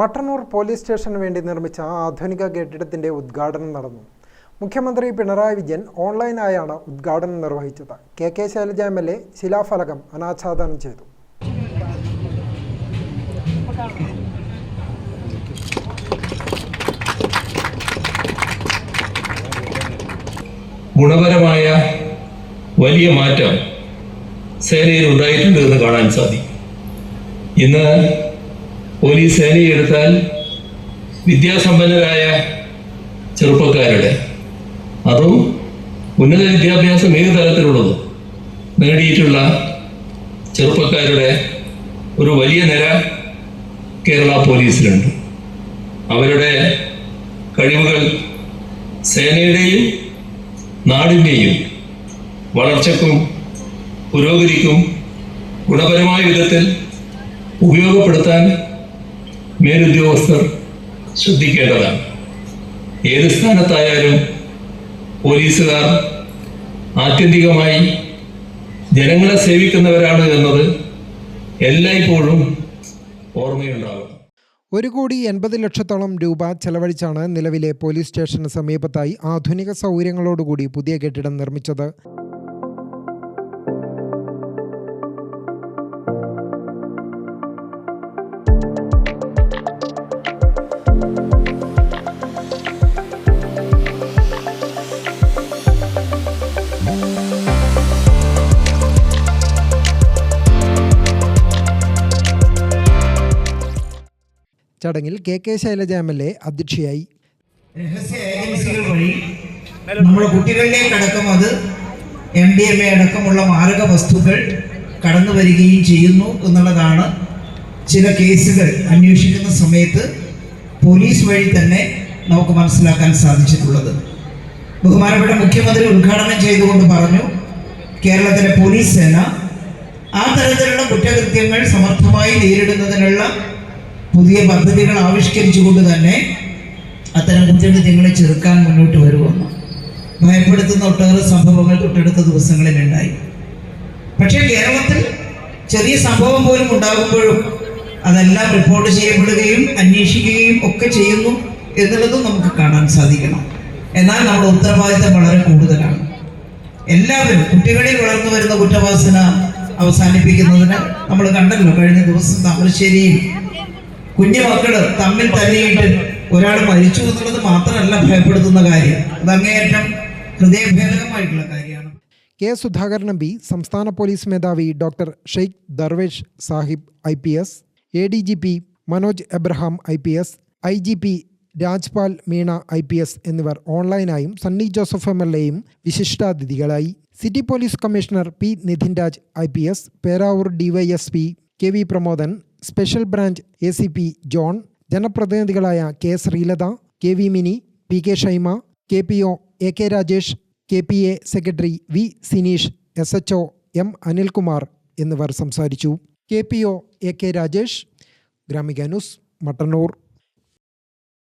Mattannur police സ്റ്റേഷന് വേണ്ടി നിർമ്മിച്ച ആധുനിക കെട്ടിടത്തിന്റെ ഉദ്ഘാടനം നടന്നു. മുഖ്യമന്ത്രി പിണറായി വിജയൻ ഓൺലൈനായാണ് ഉദ്ഘാടനം നിർവഹിച്ചത്. K K Shailaja M L A ശിലാഫലകം അനാച്ഛാദനം ചെയ്തു. ഗുണപരമായ വലിയ മാറ്റം സേനയിൽ ഉണ്ടായിട്ടുണ്ട് എന്ന് കാണാൻ സാധിക്കും. ഇന്ന് പോലീസ് സേനയെ എടുത്താൽ വിദ്യാസമ്പന്നരായ ചെറുപ്പക്കാരുടെ. അതും ഉന്നത വിദ്യാഭ്യാസം ഏത് തലത്തിലുള്ളതും നേടിയിട്ടുള്ള ചെറുപ്പക്കാരുടെ ഒരു വലിയ നിര കേരള പോലീസിലുണ്ട്. അവരുടെ കഴിവുകൾ സേനയുടെയും നാടിന്റെയും വളർച്ചക്കും പുരോഗതിക്കും ഗുണപരമായ വിധത്തിൽ ഉപയോഗപ്പെടുത്താൻ മേലുദ്യോഗസ്ഥർ ശ്രദ്ധിക്കേണ്ടതാണ്. ഏത് സ്ഥാനത്തായാലും പോലീസുകാർ ആത്യന്തികമായി ജനങ്ങളെ സേവിക്കുന്നവരാണ് എന്നത് എല്ലായ്പ്പോഴും ഓർമ്മയുണ്ടാകും ഒരു കോടി എൺപത് ലക്ഷത്തോളം രൂപ ചെലവഴിച്ചാണ് നിലവിലെ പോലീസ് സ്റ്റേഷന് സമീപത്തായി ആധുനിക സൗകര്യങ്ങളോടുകൂടി പുതിയ കെട്ടിടം നിർമ്മിച്ചത്. ചടങ്ങിൽ K K Shailaja M L A അധ്യക്ഷയായി. വഴി നമ്മുടെ എം ഡി എം എ അടക്കമുള്ള മാരക വസ്തുക്കൾ കടന്നു വരികയും ചെയ്യുന്നു എന്നുള്ളതാണ് ചില കേസുകൾ അന്വേഷിക്കുന്ന സമയത്ത് പോലീസ് വഴി തന്നെ നമുക്ക് മനസ്സിലാക്കാൻ സാധിച്ചിട്ടുള്ളത്. ബഹുമാനപ്പെട്ട മുഖ്യമന്ത്രി ഉദ്ഘാടനം ചെയ്തുകൊണ്ട് പറഞ്ഞു കേരളത്തിലെ പോലീസ് സേന ആ തരത്തിലുള്ള കുറ്റകൃത്യങ്ങൾ സമർത്ഥമായി നേരിടുന്നതിനുള്ള പുതിയ പദ്ധതികൾ ആവിഷ്കരിച്ചുകൊണ്ട് തന്നെ അത്തരം കുറ്റകൃത്യങ്ങളെ ചെറുക്കാൻ മുന്നോട്ട് വരുമെന്ന് ഭയപ്പെടുത്തുന്ന ഒട്ടേറെ സംഭവങ്ങൾ തൊട്ടടുത്ത ദിവസങ്ങളിൽ ഉണ്ടായി. പക്ഷേ കേരളത്തിൽ ചെറിയ സംഭവം പോലും ഉണ്ടാകുമ്പോഴും അതെല്ലാം റിപ്പോർട്ട് ചെയ്യപ്പെടുകയും അന്വേഷിക്കുകയും ഒക്കെ ചെയ്യുന്നു എന്നുള്ളതും നമുക്ക് കാണാൻ സാധിക്കണം. എന്നാൽ നമ്മുടെ ഉത്തരവാദിത്തം വളരെ കൂടുതലാണ്. എല്ലാവരും കുട്ടികളിൽ വളർന്നു വരുന്ന കുറ്റവാസന അവസാനിപ്പിക്കുന്നതിന് നമ്മൾ കണ്ടല്ലോ കഴിഞ്ഞ ദിവസം താമരശ്ശേരിയിൽ കുഞ്ഞു മക്കൾ തമ്മിൽ തല്ലിയിട്ട് ഒരാൾ മരിച്ചു എന്നുള്ളത് മാത്രമല്ല ഭയപ്പെടുത്തുന്ന കാര്യം. അതങ്ങേയറ്റം ഹൃദയഭേദകമായിട്ടുള്ള കാര്യമാണ്. കെ സുധാകരൻ എം പി സംസ്ഥാന പോലീസ് മേധാവി doctor Sheikh Darvesh Sahib I P S A D G P Manoj Abraham I P S I G P Rajpal Meena I P S എന്നിവർ ഓൺലൈനായും സണ്ണി ജോസഫ് എം എൽ എയും വിശിഷ്ടാതിഥികളായി. City police commissioner P Nithin Raj I P S Peravoor DYSP K V Pramodan special branch A C P John ജനപ്രതിനിധികളായ K Sreelatha K V Mini P K Shaima K P O A K Rajesh K P A secretary V Sineesh S H O M Anilkumar എന്നിവർ സംസാരിച്ചു. K P O A K Rajesh Gramika news Mattannur.